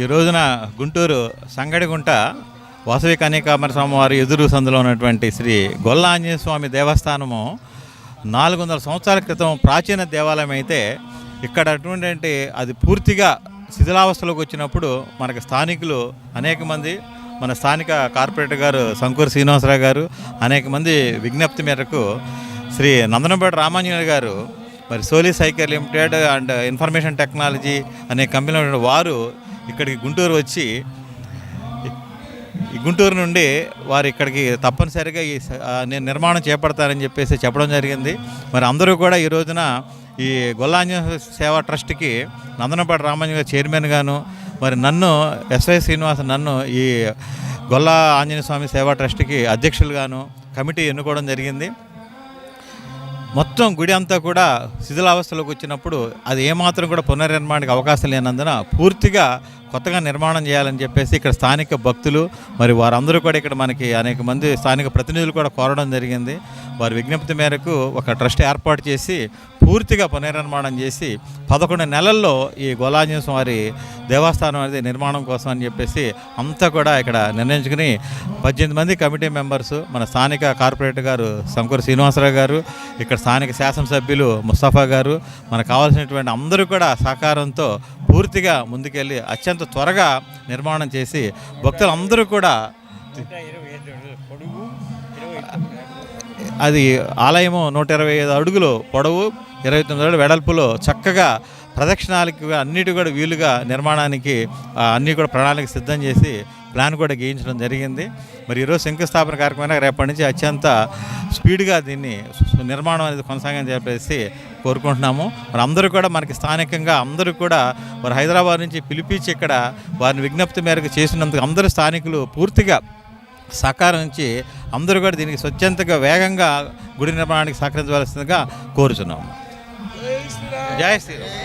ఈ రోజున గుంటూరు సంగడిగుంట వాసవి కన్యకామర స్వామివారి ఎదురు సందులో ఉన్నటువంటి శ్రీ గొల్ల ఆంజనేయ స్వామి దేవస్థానము నాలుగు వందల సంవత్సరాల క్రితం ప్రాచీన దేవాలయం అయితే ఇక్కడ అటువంటి అది పూర్తిగా శిథిలావస్థలోకి వచ్చినప్పుడు మనకి స్థానికులు అనేక మంది మన స్థానిక కార్పొరేటర్ గారు శంకూర్ శ్రీనివాసరావు గారు అనేక మంది విజ్ఞప్తి మేరకు శ్రీ నందనపేట రామాంజనేయులు గారు మరి solely cycle limited and information technology అనే కంపెనీ వారు ఇక్కడికి గుంటూరు వచ్చి ఈ గుంటూరు నుండి వారు ఇక్కడికి తప్పనిసరిగా ఈ నేను నిర్మాణం చేపడతారని చెప్పేసి చెప్పడం జరిగింది. మరి అందరూ కూడా ఈ రోజున ఈ గొల్లాంజ సేవా ట్రస్ట్కి నందనపాటి రామాంజన్ గారు చైర్మన్ గాను మరి నన్ను ఎస్వై శ్రీనివాస్ నన్ను ఈ గొల్ల ఆంజనేయ స్వామి సేవా ట్రస్ట్కి అధ్యక్షులుగాను కమిటీ ఎన్నుకోవడం జరిగింది. మొత్తం గుడి అంతా కూడా శిథిలావస్థలోకి వచ్చినప్పుడు అది ఏమాత్రం కూడా పునర్నిర్మాణానికి అవకాశం లేనందున పూర్తిగా కొత్తగా నిర్మాణం చేయాలని చెప్పేసి ఇక్కడ స్థానిక భక్తులు మరి వారందరూ కూడా ఇక్కడ మనకి అనేక మంది స్థానిక ప్రతినిధులు కూడా కోరడం జరిగింది. వారి విజ్ఞప్తి మేరకు ఒక ట్రస్ట్ ఏర్పాటు చేసి పూర్తిగా పునర్నిర్మాణం చేసి పదకొండు నెలల్లో ఈ గోలాంజన వారి దేవస్థానం అనేది నిర్మాణం కోసం అని చెప్పేసి అంతా కూడా ఇక్కడ నిర్ణయించుకుని పద్దెనిమిది మంది కమిటీ మెంబర్స్ మన స్థానిక కార్పొరేటర్ గారు శంకర్ శ్రీనివాసరావు గారు ఇక్కడ స్థానిక శాసనసభ్యులు ముస్తఫా గారు మనకు కావాల్సినటువంటి అందరూ కూడా సహకారంతో పూర్తిగా ముందుకెళ్ళి అత్యంత త్వరగా నిర్మాణం చేసి భక్తులందరూ కూడా అది ఆలయము నూట ఇరవై ఐదు అడుగులు పొడవు ఇరవై తొమ్మిది అడుగులు వెడల్పులో చక్కగా ప్రదక్షిణాలకి అన్నిటి కూడా వీలుగా నిర్మాణానికి అన్నీ కూడా ప్రణాళిక సిద్ధం చేసి ప్లాన్ కూడా గీయించడం జరిగింది. మరి ఈరోజు శంకుస్థాపన కార్యక్రమం రేపటి నుంచి అత్యంత స్పీడ్గా దీన్ని నిర్మాణం అనేది కొనసాగని చెప్పేసి కోరుకుంటున్నాము. మరి అందరూ కూడా మనకి స్థానికంగా అందరూ కూడా మరి హైదరాబాద్ నుంచి పిలిపించి ఇక్కడ వారిని విజ్ఞప్తి మేరకు చేసినందుకు అందరూ స్థానికులు పూర్తిగా సహకారం నుంచి అందరూ కూడా దీనికి స్వచ్ఛంతగా వేగంగా గుడి నిర్మాణానికి సహకరించవలసిందిగా కోరుచున్నాము. జై శ్రీరామ్.